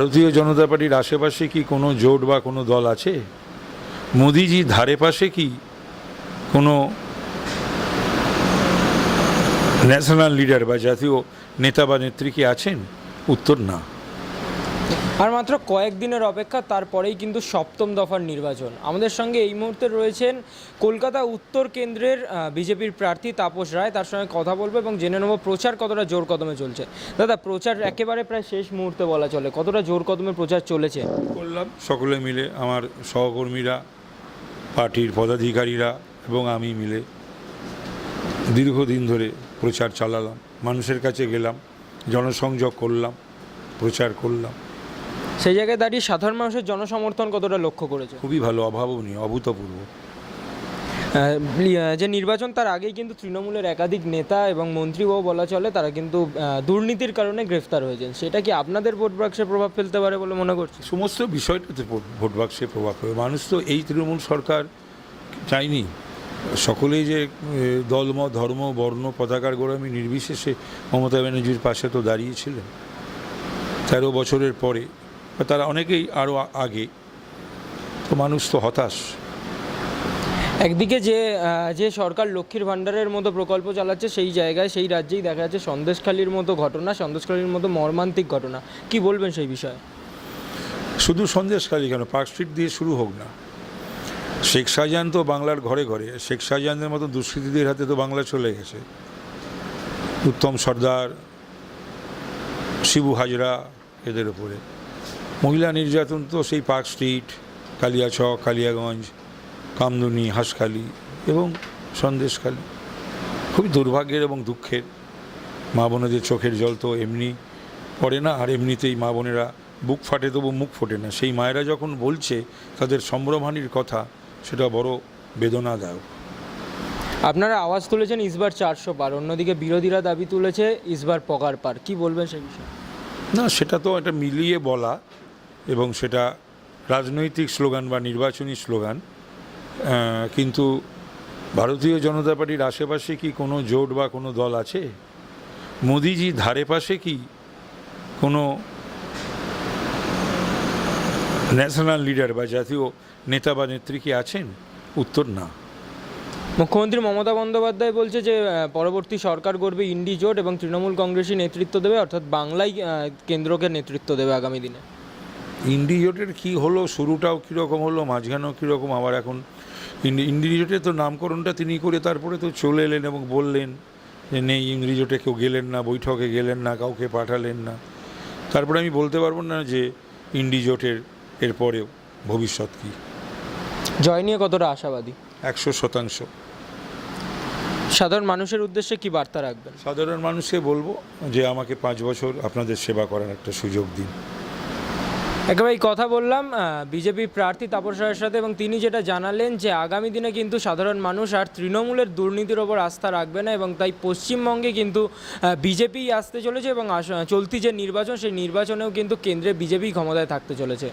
ভারতীয় জনতা পার্টির আশেপাশে কি কোনো জোট বা কোনো দল আছে? মোদিজির ধারে পাশে কি কোনো ন্যাশনাল লিডার বা জাতীয় নেতা বা নেত্রী কি আছেন? উত্তর না। আর মাত্র কয়েকদিনের অপেক্ষা, তারপরেই কিন্তু সপ্তম দফার নির্বাচন। আমাদের সঙ্গে এই মুহূর্তে রয়েছেন কলকাতা উত্তর কেন্দ্রের বিজেপির প্রার্থী তাপস রায়। তার সঙ্গে কথা বলব এবং জেনে নেব প্রচার কতটা জোর কদমে চলছে। দাদা, প্রচার একেবারে প্রায় শেষ মুহূর্তে বলা চলে। কতটা জোর কদমে প্রচার চলেছে? করলাম। সকলে মিলে আমার সহকর্মীরা, পার্টির পদাধিকারীরা এবং আমি মিলে দীর্ঘদিন ধরে প্রচার চালালাম। মানুষের কাছে গেলাম, জনসংযোগ করলাম, প্রচার করলাম। সেই জায়গায় দাঁড়িয়ে সাধারণ মানুষের জনসমর্থন কতটা লক্ষ্য করেছে? খুবই ভালো অভাবনীয় অভূতপূর্ব। যে নির্বাচন তার আগেই কিন্তু তৃণমূলের একাধিক নেতা এবং মন্ত্রীও বলা চলে তারা কিন্তু দুর্নীতির কারণে গ্রেফতার হয়েছেন। সেটা কি আপনাদের ভোট বাক্সে প্রভাব ফেলতে পারে বলে মনে করছে সমস্ত বিষয়টাতে ভোট- বাক্সে প্রভাব ফেলবে। মানুষ তো এই তৃণমূল সরকার চাইনি সকলেই যে দলম ধর্ম বর্ণ পতাকার গোড়ামি নির্বিশেষে মমতা ব্যানার্জির পাশে তো দাঁড়িয়েছিলেন। তেরো বছরের পরে বা তারা অনেকেই আরও আগে। তো মানুষ তো হতাশ। একদিকে যে যে সরকার লক্ষ্মীর ভাণ্ডারের মতো প্রকল্প চালাচ্ছে সেই জায়গায় সেই রাজ্যেই দেখা যাচ্ছে সন্দেশখালির মতো ঘটনা সন্দেশখালির মতো মর্মান্তিক ঘটনা। কি বলবেন সেই বিষয়ে? শুধু সন্দেশখালী কেন? পার্ক স্ট্রিট দিয়ে শুরু হোক না। শেখ শাহজাহান তো বাংলার ঘরে ঘরে। শেখ শাহজাহানের মতো দুষ্কৃতীদের হাতে তো বাংলা চলে গেছে। উত্তম সর্দার শিবু হাজরা এদের উপরে। মহিলা নির্যাতন তো সেই পার্ক স্ট্রিট কালিয়াচক কালিয়াগঞ্জ কামদুনি হাঁসখালি এবং সন্দেশখালি। খুবই দুর্ভাগ্যের এবং দুঃখের। মা বোনেদের চোখের জল তো এমনি পড়ে না আর এমনিতেই মা বোনেরা বুক ফাটে তবু মুখ ফোটে না। সেই মায়েরা যখন বলছে তাদের সম্ভ্রমহানির কথা সেটা বড় বেদনাদায়ক। আপনারা আওয়াজ তুলেছেন ইসবার চারশো পার অন্যদিকে বিরোধীরা দাবি তুলেছে ইসবার পকার পার। কি বলবেন সেই বিষয়ে? না সেটা তো একটা মিলিয়ে বলা এবং সেটা রাজনৈতিক স্লোগান বা নির্বাচনী স্লোগান। কিন্তু ভারতীয় জনতা পার্টির আশেপাশে কি কোনো জোট বা কোনো দল আছে? মোদিজির ধারে পাশে কি কোনো ন্যাশনাল লিডার বা জাতীয় নেতা বা নেত্রী কি আছেন? উত্তর না। মুখ্যমন্ত্রী মমতা বন্দ্যোপাধ্যায় বলছে যে পরবর্তী সরকার গড়বে ইন্ডি জোট এবং তৃণমূল কংগ্রেসই নেতৃত্ব দেবে অর্থাৎ আহ, কেন্দ্রকে নেতৃত্ব দেবে আগামী দিনে। ইন্ডিজোটের কি হলো শুরুটাও কীরকম হলো মাঝখানেও কীরকম? আবার এখন ইন্ডি ইন্ডিজোটের তো নামকরণটা তিনি করে তারপরে তো চলে এলেন এবং বললেন যে নেই ইন্দ্রিজোটে কেউ গেলেন না বৈঠকে গেলেন না কাউকে পাঠালেন না। তারপরে আমি বলতে পারব না যে ইন্ডিজোটের এরপরেও ভবিষ্যৎ কী। জয় নিয়ে কতটা আশাবাদী? একশো শতাংশ। সাধারণ মানুষের উদ্দেশ্যে কি বার্তা রাখবেন? সাধারণ মানুষকে বলব যে আমাকে পাঁচ বছর আপনাদের সেবা করার একটা সুযোগ দিন। একেবারে কথা বললাম বিজেপি প্রার্থী তাপস রায়ের সাথে এবং তিনি যেটা জানালেন যে আগামী দিনে কিন্তু সাধারণ মানুষ আর তৃণমূলের দুর্নীতির ওপর আস্থা রাখবে না এবং তাই পশ্চিমবঙ্গে কিন্তু বিজেপি আসতে চলেছে এবং চলতি যে নির্বাচন সেই নির্বাচনেও কিন্তু কেন্দ্রে বিজেপি ক্ষমতায় থাকতে চলেছে।